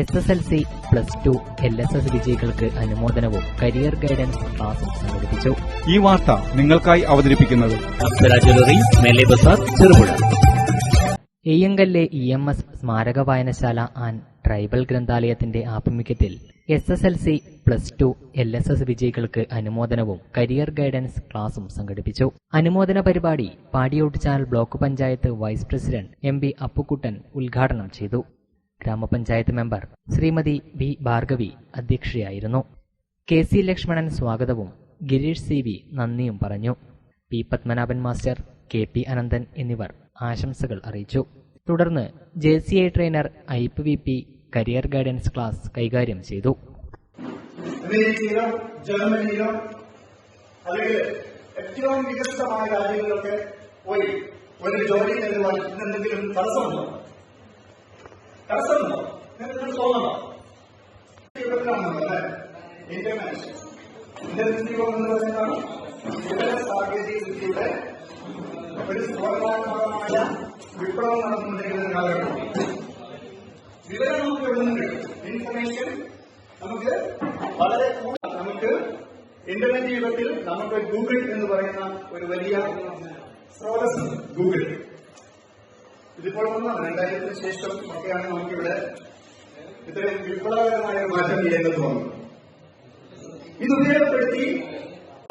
S S L C plus two L S S വിജയികൾക്ക് അനുമോദനവും career guidance ക്ലാസും സംഘടിപ്പിച്ചു. ഈ വാർത്ത നിങ്ങൾക്കായി അവതരിപ്പിക്കുന്നത് ചെറുപുഴ. എയ്യങ്കല്ലെ ഇ എം എസ് സ്മാരക വായനശാല ആൻഡ് ട്രൈബൽ ഗ്രന്ഥാലയത്തിന്റെ ആഭിമുഖ്യത്തിൽ S S L C plus two L S S വിജയികൾക്ക് അനുമോദനവും കരിയർ ഗൈഡൻസ് ക്ലാസും സംഘടിപ്പിച്ചു. അനുമോദന പരിപാടി പാടിയോട്ട് channel block panchayat vice president M B Appukuttan ഉദ്ഘാടനം ചെയ്തു. ഗ്രാമപഞ്ചായത്ത് മെമ്പർ ശ്രീമതി ബി ഭാർഗവി അധ്യക്ഷയായിരുന്നു. കെ സി ലക്ഷ്മണൻ സ്വാഗതവും ഗിരീഷ് സി വി നന്ദിയും പറഞ്ഞു. P Padmanabhan master K P Ananthan എന്നിവർ ആശംസകൾ അറിയിച്ചു. തുടർന്ന് J C I trainer I P V P career guidance class കൈകാര്യം ചെയ്തു. ഏറ്റവും വികസിതമായ രാജ്യങ്ങളിലൊക്കെ പോയി ഒരു ജോലി നേടുവാൻ എന്തെങ്കിലും തടസ്സമുണ്ടോ? തടസ്സമുണ്ടോ നിങ്ങൾക്ക് തോന്നണോ? അല്ലെ ഇന്റർനാഷണൽ ഇന്റർനെറ്റ് യുഗം എന്ന് പറയുന്നതാണ് വിവര സാങ്കേതിക വിദ്യയുടെ ഒരു സ്ഫോടനാത്മകമായ വിപ്ലവം നടന്നുകൊണ്ടിരിക്കുന്ന കാലഘട്ടം വിവരം നമുക്ക് എവിടെ ഇൻഫർമേഷൻ നമുക്ക് വളരെ കൂടുതൽ നമുക്ക് ഇന്റർനെറ്റ് യുഗത്തിൽ നമുക്ക് ഗൂഗിൾ എന്ന് പറയുന്ന ഒരു വലിയ സ്രോതസ് ഗൂഗിൾ ഇതിപ്പോൾ ഒന്നാണ് രണ്ടായിരത്തിന് ശേഷം ഒക്കെയാണ് നമുക്കിവിടെ ഇത്രയും വിപ്ലവകരമായ മാറ്റം ചെയ്യേണ്ടത്. വന്നത് ഇത് ഉപയോഗപ്പെടുത്തി